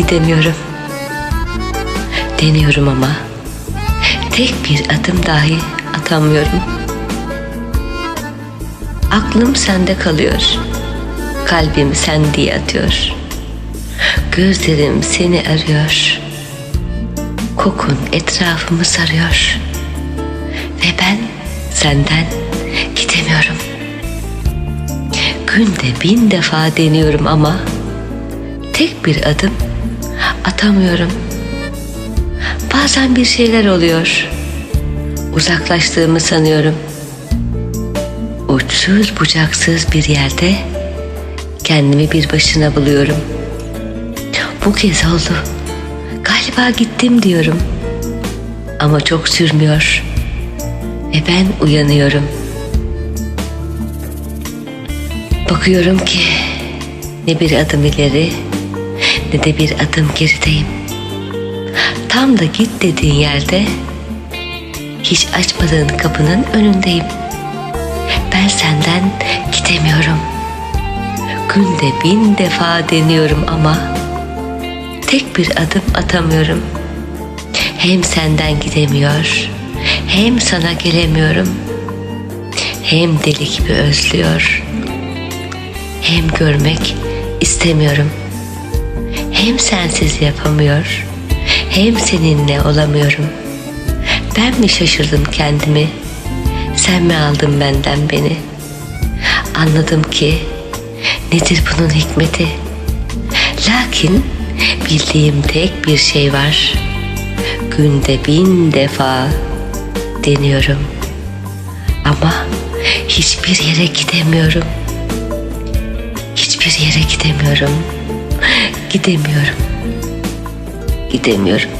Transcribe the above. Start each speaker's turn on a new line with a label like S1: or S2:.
S1: gidemiyorum. Deniyorum ama tek bir adım dahi atamıyorum. Aklım sende kalıyor. Kalbim sen diye atıyor. Gözlerim seni arıyor. Kokun etrafımı sarıyor. Ve ben senden gidemiyorum. Günde bin defa deniyorum ama tek bir adım atamıyorum. Bazen bir şeyler oluyor. Uzaklaştığımı sanıyorum. Uçsuz bucaksız bir yerde kendimi bir başına buluyorum. Bu kez oldu. Galiba gittim diyorum. Ama çok sürmüyor. Ve ben uyanıyorum. Bakıyorum ki ne bir adım ileri ne de bir adım gerideyim. Tam da git dediğin yerde hiç açmadığın kapının önündeyim. Ben senden gidemiyorum. Günde bin defa deniyorum ama tek bir adım atamıyorum. Hem senden gidemiyor, hem sana gelemiyorum. Hem deli gibi özlüyor, hem görmek istemiyorum. Hem sensiz yapamıyor, hem seninle olamıyorum. Ben mi şaşırdım kendimi? Sen mi aldın benden beni? Anladım ki nedir bunun hikmeti? Lakin bildiğim tek bir şey var. Günde bin defa deniyorum. Ama hiçbir yere gidemiyorum. Hiçbir yere gidemiyorum. Gidemiyorum. Gidemiyorum.